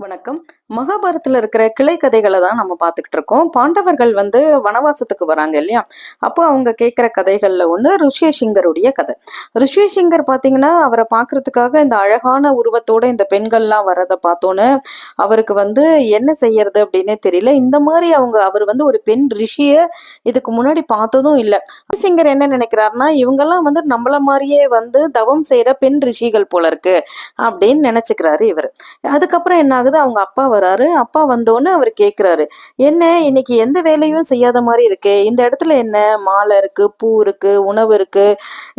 வணக்கம். மகாபாரத்தில் இருக்கிற கிளை கதைகளை தான் நம்ம பார்த்துக்கிட்டு இருக்கோம். பாண்டவர்கள் வந்து வனவாசத்துக்கு வராங்க இல்லையா? அப்போ அவங்க கேட்குற கதைகளில் ஒன்று ருஷ்யசிங்கருடைய கதை. ருஷ்யசிங்கர் பார்த்தீங்கன்னா அவரை பார்க்கறதுக்காக இந்த அழகான உருவத்தோட இந்த பெண்கள்லாம் வரதை பார்த்தோன்னு அவருக்கு வந்து என்ன செய்யறது அப்படின்னே தெரியல. இந்த மாதிரி அவங்க அவர் வந்து ஒரு பெண் ரிஷியை இதுக்கு முன்னாடி பார்த்ததும் இல்லை. சிங்கர் என்ன நினைக்கிறாருன்னா இவங்கெல்லாம் வந்து நம்மள மாதிரியே வந்து தவம் செய்கிற பெண் ரிஷிகள் போல இருக்கு அப்படின்னு நினச்சிக்கிறாரு இவர். அதுக்கப்புறம் என்ன ஆகுது அவங்க அப்பா வராரு. அப்பா வந்தோன்னு அவர் கேக்குறாரு என்ன இன்னைக்கு எந்த வேலையும் செய்யாத மாதிரி இருக்கு? இந்த இடத்துல என்ன? மாலை இருக்கு பூ இருக்கு உணவு இருக்கு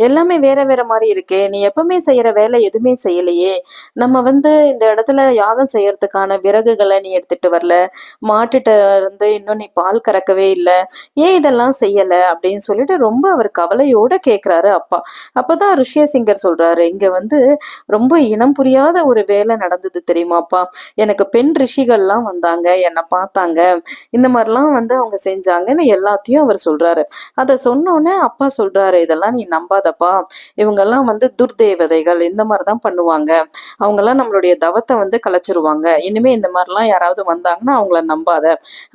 எல்லாமே வேற வேற மாதிரி இருக்கு. நீ எப்பவுமே செய்யற வேலை எதுவுமே செய்யலையே. நம்ம வந்து இந்த இடத்துல யாகம் செய்யறதுக்கான விறகுகளை நீ எடுத்துட்டு வரல. மாட்டுட்ட இருந்து இன்னும் நீ பால் கறக்கவே இல்லை. ஏன் இதெல்லாம் செய்யல? அப்படின்னு சொல்லிட்டு ரொம்ப அவர் கவலையோட கேக்குறாரு அப்பா. அப்பதான் ருஷ்யசிங்கர் சொல்றாரு இங்க வந்து ரொம்ப இனம் புரியாத ஒரு வேலை நடந்தது தெரியுமாப்பா? எனக்கு பெண் ரிஷிகள்லாம் வந்தாங்க என்னை பார்த்தாங்க. இந்த மாதிரிலாம் வந்து அவங்க செஞ்சாங்கன்னு எல்லாத்தையும் அவர் சொல்றாரு. அதை சொன்னோன்னே அப்பா சொல்றாரு இதெல்லாம் நீ நம்பாதப்பா. இவங்கெல்லாம் வந்து துர்தேவதைகள் இந்த மாதிரி தான் பண்ணுவாங்க. அவங்கெல்லாம் நம்மளுடைய தவத்தை வந்து கலைச்சிருவாங்க. இனிமே இந்த மாதிரிலாம் யாராவது வந்தாங்கன்னா அவங்கள நம்பாத.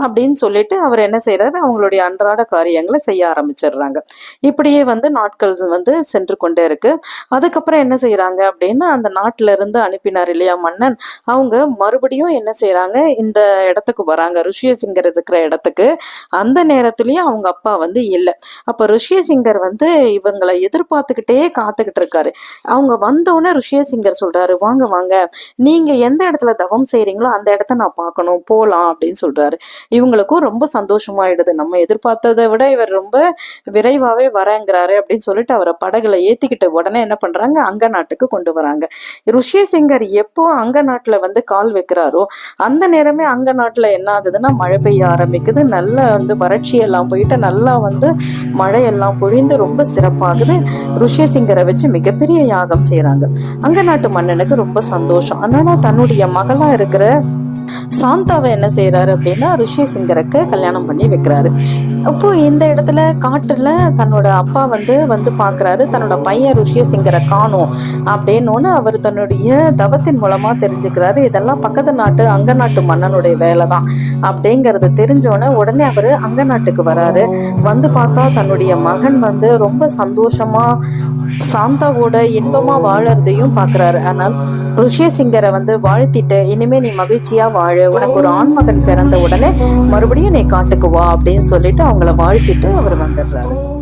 அப்படின்னு சொல்லிட்டு அவர் என்ன செய்யறாரு அவங்களுடைய அன்றாட காரியங்களை செய்ய ஆரம்பிச்சிடுறாங்க. இப்படியே வந்து நாட்கள் வந்து சென்று கொண்டே இருக்கு. அதுக்கப்புறம் என்ன செய்யறாங்க அப்படின்னா அந்த நாட்டில இருந்து அனுப்பினார் இல்லையா மன்னன் அவங்க மறுபடியும் என்ன செய்யறாங்க இந்த இடத்துக்கு வராங்க. ருஷியசிங்கர் இருக்கிற இடத்துக்கு. அந்த நேரத்துலேயும் அவங்க அப்பா வந்து இல்லை. அப்ப ருஷியசிங்கர் வந்து இவங்களை எதிர்பார்த்துக்கிட்டே காத்துக்கிட்டு இருக்காரு. அவங்க வந்தோடனே ருஷியசிங்கர் சொல்றாரு வாங்க வாங்க. நீங்க எந்த இடத்துல தவம் செய்கிறீங்களோ அந்த இடத்த நான் பார்க்கணும். போலாம். அப்படின்னு சொல்றாரு. இவங்களுக்கும் ரொம்ப சந்தோஷமாயிடுது. நம்ம எதிர்பார்த்ததை விட இவர் ரொம்ப விரைவாவே வரேங்கிறாரு அப்படின்னு சொல்லிட்டு அவரை படகுல ஏத்திக்கிட்ட உடனே என்ன பண்றாங்க? அங்க நாட்டுக்கு கொண்டு வராங்க. ருஷியசிங்கர் எப்போ அங்க நாட்டுல வந்து கால் வைக்கிறாரோ அந்த நேரமே அங்க நாட்டுல என்ன ஆகுதுன்னா மழை பெய்ய ஆரம்பிக்குது. நல்லா வந்து வறட்சி எல்லாம் போயிட்டு நல்லா வந்து மழையெல்லாம் பொழிந்து ரொம்ப சிறப்பாகுது. ருஷ்யசிங்கரை வச்சு மிகப்பெரிய யாகம் செய்கிறாங்க அங்க நாட்டு மன்னனுக்கு ரொம்ப சந்தோஷம். அதனால தன்னுடைய மகளா இருக்கிற சாந்தாவை என்ன செய்யறாரு அப்படின்னா ருஷ்யசிங்கருக்கு கல்யாணம் பண்ணி வைக்கிறாரு. அப்போ இந்த இடத்துல காட்டுல தன்னோட அப்பா வந்து வந்து பாக்குறாரு. தன்னோட பையன் ருஷ்யசிங்கரை காணும் அப்படின்னு அவர் தன்னுடைய தவத்தின் மூலமா தெரிஞ்சுக்கிறாரு. இதெல்லாம் பக்கத்து நாட்டு அங்க நாட்டு மன்னனுடைய வேலை தான் அப்படிங்கறது தெரிஞ்சோடனே உடனே அவரு அங்க நாட்டுக்கு வராரு. வந்து பார்த்தா தன்னுடைய மகன் வந்து ரொம்ப சந்தோஷமா சாந்தாவோட இன்பமா வாழறதையும் பாக்குறாரு. ஆனால் ருஷ்யசிங்கரை வந்து வாழ்த்திட்டு இனிமே நீ மகிழ்ச்சியா வாழு. உனக்கு ஒரு ஆண் மகன் பிறந்த உடனே மறுபடியும் நீ காட்டுக்கு வா அப்படின்னு சொல்லிட்டு அவங்கள வாழ்த்திட்டு அவர் வந்துடுறாரு.